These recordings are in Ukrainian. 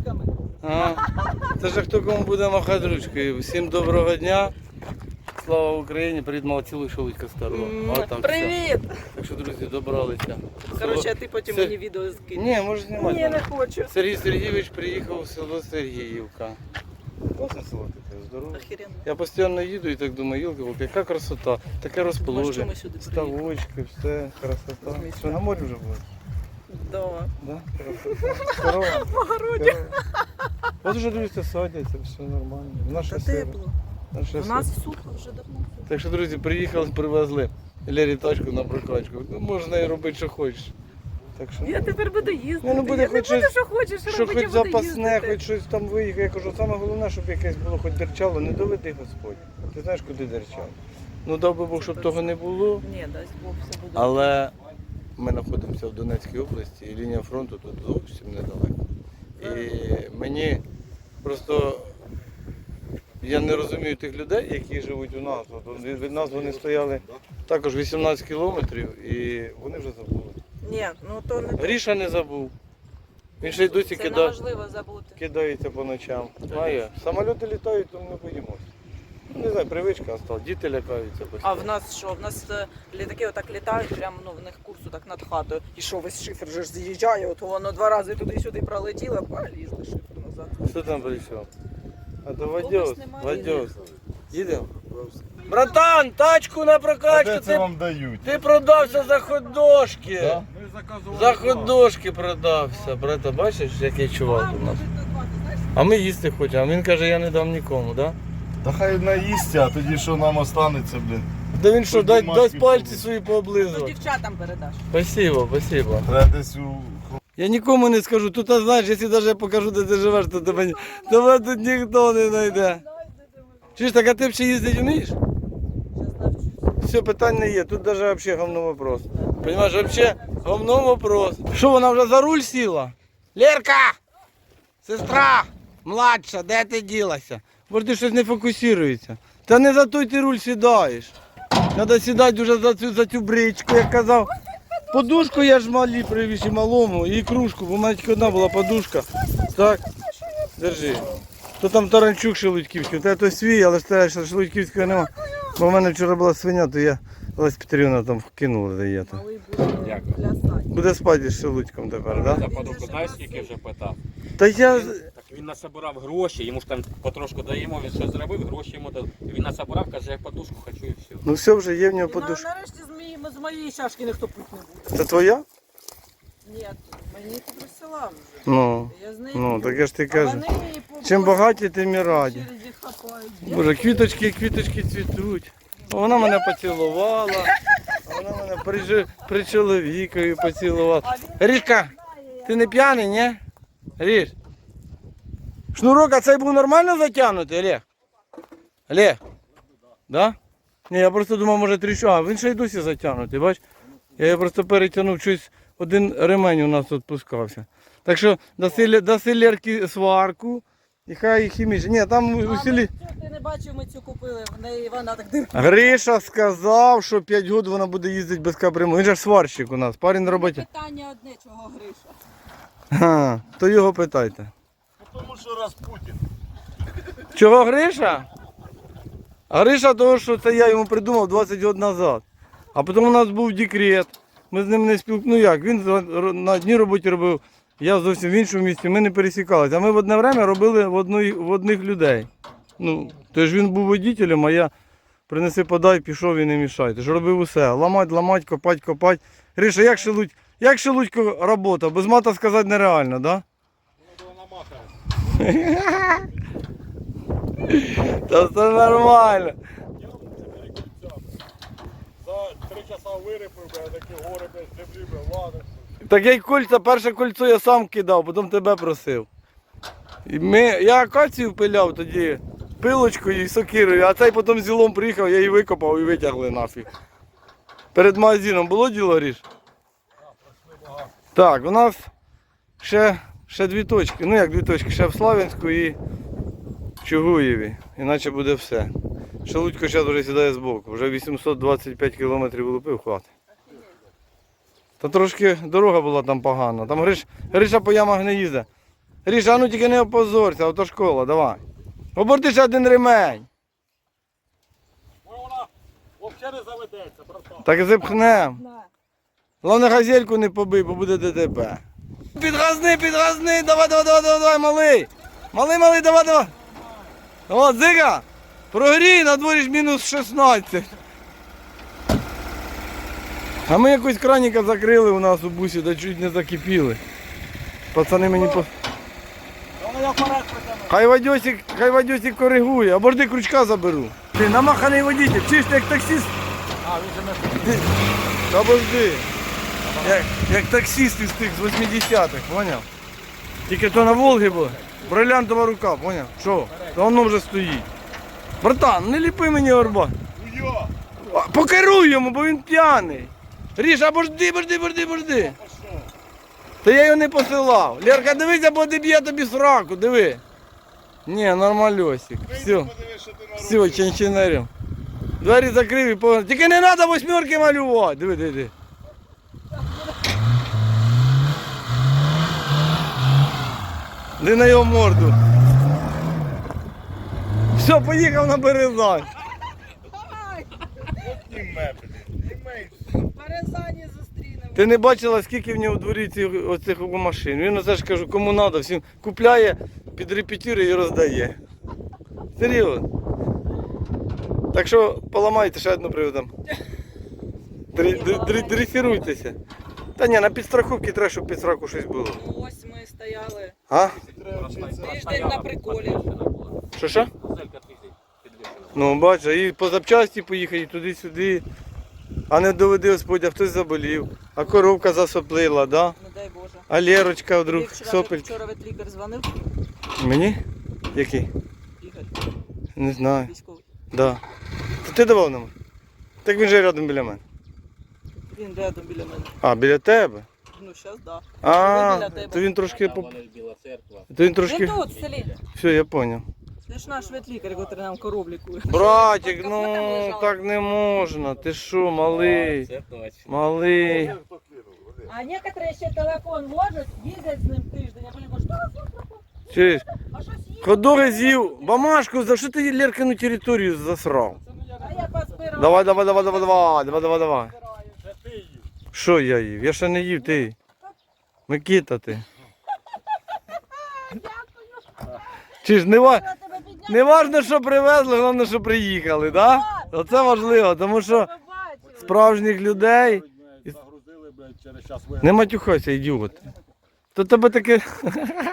ручками. А, це ж хто кому буде махати ручкою. Всім доброго дня. Слава Україні, привіт, молодці, шолудька старого. Отак все. Привіт! Так що, друзі, добралися. Коротше, а ти потім Це- мені відео скинь. Ні, може знімати. Ні, не хочу. Сергій Сергійович приїхав у село Сергіївка. Класне село таке, здорово. Охеренно. Я постійно їду і так думаю, йолки волки яка красота, таке розположення, ми сюди приїхали? ставочки, все, красота. Що, на морі вже буде? Да. Да? Красота. Здорово. Погороді. От вже дивіться, садяться, все нормально. Наше Та тепло. Наше У нас сухо вже давно. Так що, друзі, приїхали, привезли Лері тачку на прокачку. Ну, можна і робити, що хочеш. Так що, Я тепер буду їздити. Ні, ну, буде я хоч не буду, щось- що хочеш що робити, хоч буду запасне, їздити. хоч щось там виїхати. Я кажу, саме головне, щоб якесь було хоч дерчало, не доведи Господь. Ти знаєш, куди дерчало. Ну дав би Бог, щоб того не було. Ні, дасть Бог, все буде. Але ми знаходимося в Донецькій області і лінія фронту тут зовсім недалеко. І мені просто я не розумію тих людей, які живуть у нас. От від, від нас вони стояли також 18 кілометрів і вони вже забули. Ні, ну то не Гріша не забув. Він ще й досі це неможливо забути. кидається по ночам. Знає, самоліти літають, тому ми боїмося. Не знаю, привичка стала, діти лякаються А в нас що? В нас е, літаки отак літають, прямо ну, в них курсу так над хатою. І що весь шифер вже ж з'їжджає, от воно два рази туди-сюди пролетіло, полізли шифер назад. Хто там прийшов? А то Вадьос, немає. Вадьос. Їдемо? Братан, тачку на А прокачку, де це ти, вам дають? ти продався за ходошки. Да? За ходошки продався. Брата, бачиш, який чувак у нас. А ми їсти хочемо, а він каже, я не дам нікому, да? Та хай наїсться, а тоді що нам останеться, блін. Да він що, дай, бумажки дай пальці свої Ну, пооблизувати. дівчатам передаш. Спасибо, спасибо. Треба десь у Я нікому не скажу. Тут, а знаєш, якщо навіть я покажу, де ти живеш, то тебе, ні- тебе тут ніхто не знайде. Чуєш, так а ти ще їздити вмієш? Навчусь. Все, питань не є. Тут даже вообще говно вопрос. Понимаешь, вообще говно вопрос. Що вона вже за руль сіла? Лерка! Сестра! Младша, де ти ділася? Бо ти щось не фокусується. Та не за той ти руль сідаєш. Треба сідати вже за цю, за цю бричку, як казав. Подушку я ж малі привіз і малому, і кружку, бо в мене тільки одна була подушка. Так, держи. То там таранчук шелудьківський, це той свій, але ж що шелудьківського нема. Бо в мене вчора була свиня, то я Олесь Петрівна там кинула де є. буде Дякую. Буде спати з шелудьком тепер, так? Да? За подругу знаєш, скільки вже питав? Та я. Він насобирав гроші, йому ж там потрошку даємо, він щось зробив, гроші йому дали. Він насобирав, каже, я подушку хочу і все. Ну все вже є в нього І на- Нарешті з моєї, з моєї чашки ніхто пить не буде. Це твоя? Ні, мені ти присилав вже. Ну. Я з нею Ну, так я ж ти кажу. Чим багаті, тим і раді. хапають. Боже, квіточки, квіточки цвітуть. Вона мене поцілувала. Вона мене при, жи- при чоловікові поцілувала. Ріжка, ти не п'яний, ні? Ріж. Шнурок, а цей був нормально затягнутий, Олег? Олег? Да? Ні, я просто думав, може тріщу. А він ще й досі затягнутий, бач? Я його просто перетягнув, щось один ремень у нас відпускався. Так що даси, Ле- Лерки сварку, і хай хіміш. Ні, там у селі. ти не бачив, ми цю купили, в неї вона так дивиться. Гриша сказав, що 5 років вона буде їздити без капремонту. Він же ж сварщик у нас, парень на роботі. Питання одне, чого Гриша. Ха, то його питайте. Тому що раз Путін. Чого Гриша? Гриша того, що це я йому придумав 20 років назад. А потім у нас був декрет. Ми з ним не спілкувалися. Ну як, він на одній роботі робив, я зовсім в іншому місці, ми не пересікалися. А ми в одне время робили в, одної, в одних людей. Ну, тож він був водителем, а я принеси подай, пішов і не мішай. Тож робив усе. Ламать, ламать, копать, копать. Гриша, як шелудь, як шелудько робота? Без мата сказати нереально, так? Да? Та це нормально. За три часа вирипив, бля, такі гори без землі, бля, ладно. Так я й кольця, перше кольцо я сам кидав, потім тебе просив. І ми, я акацію пиляв тоді пилочкою і сокирою, а цей потім зілом приїхав, я її викопав і витягли нафіг. Перед магазином було діло ріж? Так, у нас ще, ще дві точки. Ну як дві точки, ще в Славянську і в Чугуєві. Іначе буде все. Шелудько зараз вже сідає збоку. Вже 825 кілометрів влупив, хватить. Та трошки дорога була там погана. Там Гриш, Гриша по ямах не їздить. Ріша, ну тільки не опозорся, автошкола, давай. Оберти ще один ремень. Вона взагалі не заведеться, братан. Так зипхнем. Головне газельку не побий, бо буде ДТП. Підгазни, підгазни, давай, давай, давай, давай, давай, малий. Малий, малий, давай, давай. О, дзига, прогрій, на дворі ж мінус 16. А ми якось краніка закрили у нас у бусі, да чуть не закипіли. Пацани мені по... Хай Вадьосик, хай Вадьосик коригує, або ж ти крючка заберу. Ти намаханий водитель, чиш ти як таксист. А, він же не Та божди. Як, як таксист із тих з 80-х, поняв? Тільки то на Волгі було. Брилянтова рука, поняв? Що? То воно вже стоїть. Братан, не ліпи мені орба. А, Покеруй йому, бо він п'яний. Ріж, а божди, божди, божди, божди. Та я його не посилав. Лерка, дивися, бо деб'є тобі сраку, диви. Ні, нормальосик. Все. Все, чинчинарем. Двері закрив і погнав. Тільки не треба восьмерки малювати. Диви, диви, диви. Де на його морду. Все, поїхав на березань. Березані зустрінемо. Ти не бачила, скільки в нього в дворі цих оцих машин. Він оце ж кажу, кому треба, всім купляє, під репетирує і роздає. Серйозно. Так що поламайте ще одну приведемо. Дресируйтеся. Та ні, на підстраховці треба, щоб під сраку щось було. Ну ось ми стояли А? Тиждень на приколі. Що що? Ну, бач, а і по запчасті поїхати туди-сюди. А не доведи Господь, а хтось заболів, а коровка засоплила, да? Не дай Боже. а Лерочка вдруг вчора, сопель. вчора ветлікар дзвонив, Мені? Який? Ігор, Не знаю. військовий. Да. То ти давав нам? Так він же рядом біля мене. Він рядом біля мене. А, біля тебе? Ну, зараз да. А, біля тебе. то він трошки Там біла церква. То він трошки. Він тут, в селі. Все, я поняв. Це ж наш ветлікар, який нам коров лікує. Братик, ну так не можна. Ти що, малий? Це точно. Малий. А некоторые ще телефон ложать, їздять з ним тиждень, а потім кажуть, що, Чуєш? а щось є? Ходори з'їв. Бамашку, за що ти Леркину територію засрав? А я позбирала. Давай, давай, давай, давай, давай, давай, давай, давай. Що я їв? Я ще не їв, ти. Микита ти. Чи ж не, ва... не важно, що привезли, головне, що приїхали, так? Да? Оце важливо, тому що справжніх людей. Не матюхайся, ідіот. То тебе таке.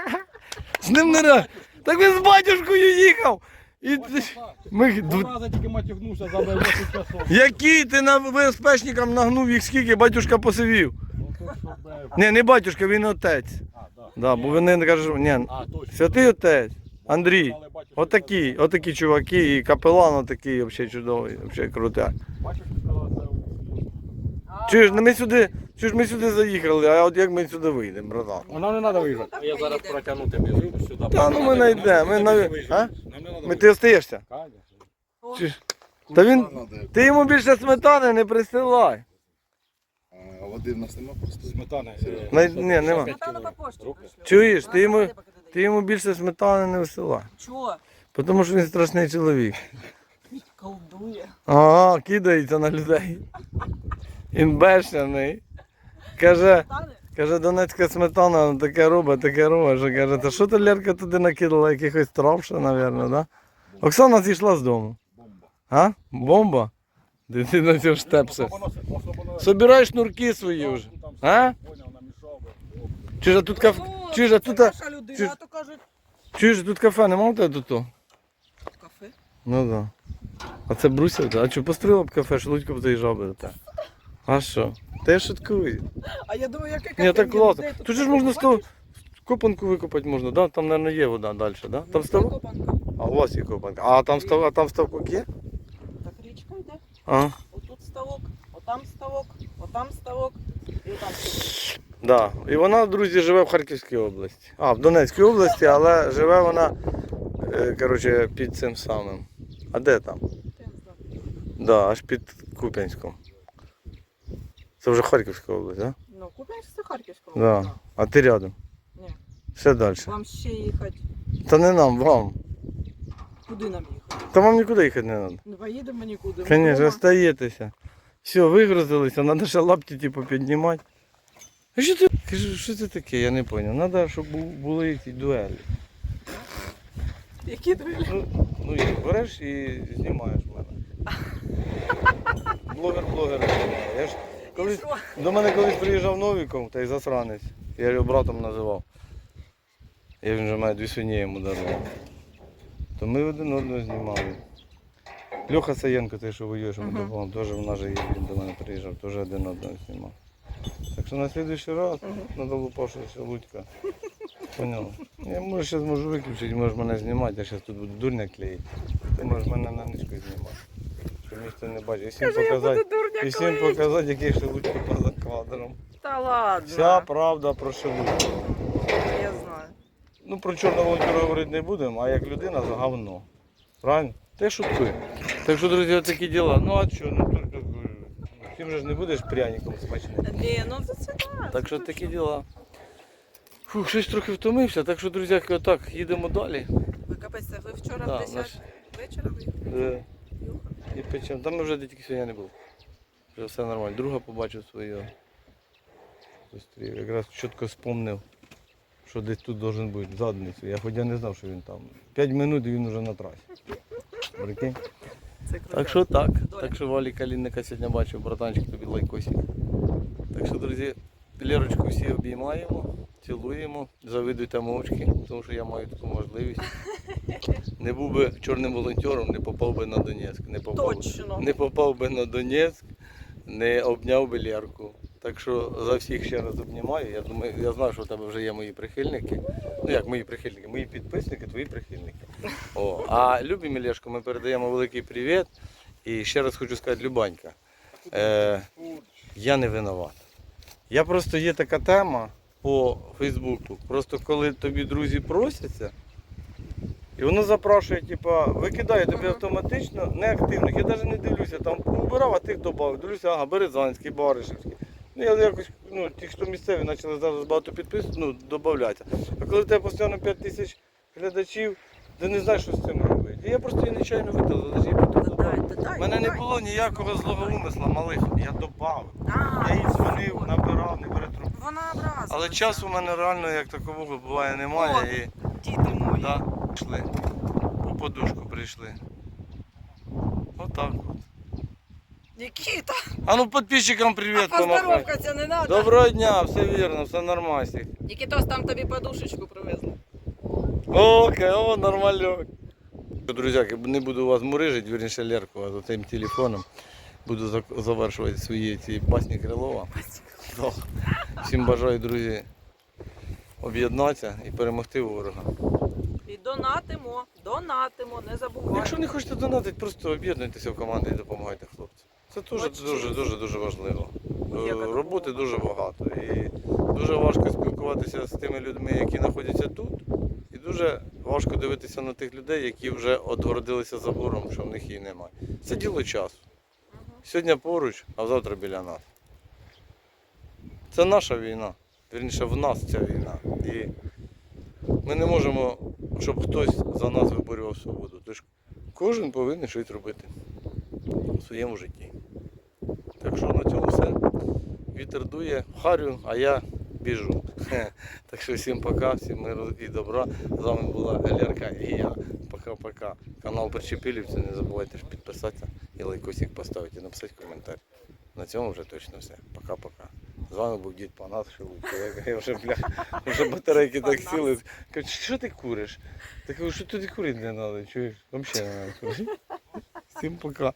З ним не ра. Так він з батюшкою їхав. І... ти- Ми... Два рази тільки матюгнувся за 10 часов. Який ти на безпечникам нагнув їх скільки, батюшка посивів. Ну, то що, блядь. Ні, не батюшка, він отець. А, да. Да, бо вони кажуть, ні, А, точно. святий отець, Андрій. Отакі, отакі чуваки, і капелан отакий, взагалі чудовий, взагалі крутяк. Бачиш, що сказала, це Чуєш, ну ми сюди, чуєш, ми сюди заїхали, а от як ми сюди вийдемо, братан? Вона не треба виїжджати. А я зараз протягну тебе сюди. Та ну ми знайдемо, ми навіть. А? Ми ти остаєшся? Та він. Ти йому більше сметани не присилай. Води в нас нема просто. Сметана. Най- ні, нема. Натану по пошті. Чуєш, ти йому, ти йому більше сметани не висилай. Чого? Тому що він страшний чоловік. Колдує. Ага, кидається на людей. Він бешений. Каже, Стане? каже, донецька сметана ну, таке робить, таке робить, що каже, та що ти Лерка туди накидала якихось трав, ще, мабуть, да? Оксана зійшла з дому. А? Бомба? Де ти на цьому штепсиш? Собирай шнурки свої вже. А? Чи ж тут кафе? Ну, Чи ж тут, чи чи ж тут кафе нема у тебе тут? кафе. Ну так. Да. А це Брусівка? А чи постріла б кафе, Шелудько б заїжджав би до тебе? А що? Та я шуткую. А я думаю, яке кафе? Ні, так класно. Тут же ж можна сто... копанку викопати можна, да? Там, мабуть, є вода далі, да? Там став... А у вас є копанка. А там став... а там ставок є? А. Отут ставок, отам ставок, отам ставок і отам ставок. Да. І вона, друзі, живе в Харківській області. А, в Донецькій області, але живе вона, е, коротше, під цим самим. А де там? Да, аж під Куп'янськом. Це вже Харківська область, так? Да? Ну, купляєш це Харківського. Да. А ти рядом. Ні. Ще далі. Вам ще їхати. Та не нам, вам. Куди нам їхати? Та вам нікуди їхати не треба. Не поїдемо нікуди. Звісно, остаєтеся. Все, вигрузилися, треба ще лапті типу, піднімати. А що ти? Кажу, що це таке, я не зрозумів. Треба, щоб були ці дуелі. Які двері? Ну, ну і береш і знімаєш мене. Блогер-блогер знімає. Я ж колись, до мене колись приїжджав Новіков, та й засранець. Я його братом називав. Я він вже має дві свині йому дарував. То ми один одного знімали. Льоха Саєнко, той, що воює, що ми Мгм. допомогли, теж в нас же є, він до мене приїжджав, теж один одного знімав. Так що на наступний раз треба лупавши ще лудька. Поняв. Я може зараз можу виключити, можеш мене знімати, я зараз тут буду дурня клеїти. Ти можеш мене на ничку знімати. Щоб ніхто не бачив. І всім буду показати, і всім показати, який шелудько поза кадром. Та ладно. Вся правда про шелудько. Ну про чорного волонтера говорити не будемо, а як людина за говно. Правильно? Ти шуткуй. Так що, друзі, такі діла. Ну а що, ну тут тут, же ж не будеш пряником смачним. Ні, ну це це так. Так що такі діла. Фух, щось трохи втомився, так що, друзяки, отак, їдемо далі. Ви капець, ви вчора Да, в 10 наш- вечора виїхали? Е, І печемо. Там ми вже тільки сьогодні не був. Вже все нормально. Друга побачив свою. Зустрів. Якраз чітко спомнив, що десь тут должен бути в задницю. Я хоча не знав, що він там. П'ять минут і він вже на трасі. Прикинь? Так що так. Доля. Так що Валі Калінника сьогодні бачив, братанчик тобі лайкосик. Так що, друзі, Лерочку всі обіймаємо, цілуємо, завидуйте мовчки, тому що я маю таку можливість. Не був би чорним волонтером, не попав би на Донецьк. Не попав, Точно. не попав би на Донецьк, не обняв би Лерку. Так що за всіх ще раз обнімаю. Я думаю, я знаю, що у тебе вже є мої прихильники. Ну як мої прихильники, мої підписники, твої прихильники. О, а Любі Мілешко ми передаємо великий привіт. І ще раз хочу сказати, Любанька, е, я не винуват. Я просто є така тема по Фейсбуку. Просто коли тобі друзі просяться, і воно запрошує, типа, викидає тобі автоматично неактивних. Я навіть не дивлюся, там убирав, а тих додав. Дивлюся, ага, Березанський, Баришівський. Ну, я якось, ну, ті, хто місцеві, почали зараз багато підписів, ну, додавляться. А коли в тебе постійно 5 тисяч глядачів, ти не знаєш, що з цим робити. І я просто її нечайно видав, її потім У мене не було ніякого злого умисла, малих, я додав. Я їй дзвонив, набирав, не бере трубку. Вона образилася. Але часу у мене реально як такового буває немає. І Діти мої. да, прийшли. По подушку прийшли. Отак от. Нікіта, А ну підписчикам привіт а помахай. поздоровкатися не треба. Доброго дня, все вірно, все нормально. Нікітос, там тобі подушечку привезли. Окей, о, нормальок. Друзяки, не буду вас мурижити, вірніше Лерку, а за цим телефоном буду завершувати свої ці басні Крилова. Всім бажаю, друзі, об'єднатися і перемогти ворога. І донатимо, донатимо, не забувайте. Якщо не хочете донатити, просто об'єднуйтеся в команди і допомагайте хлопцям. Це дуже дуже дуже, дуже важливо. Така Роботи дуже багато. І дуже важко спілкуватися з тими людьми, які знаходяться тут. І дуже важко дивитися на тих людей, які вже відгородилися забором, що в них її немає. Це діло часу. Сьогодні поруч, а завтра біля нас. Це наша війна. Вірніше, в нас ця війна. І ми не можемо, щоб хтось за нас виборював свободу. Тож кожен повинен щось робити у своєму житті. Так що на цьому все. Вітер дує, харю, а я біжу. Так що всім пока, всім миру і добра. З вами була Лерка і я. Пока-пока. Канал Причепілівці, не забувайте підписатися і лайкосик поставити і написати коментар. На цьому вже точно все. Пока-пока. З вами був дід Панас Шелудько. Я, вже, бля, вже батарейки так сіли. Кажуть, що ти куриш? Так кажу, що тобі курити не треба, чуєш? Взагалі не треба курити. Всім пока.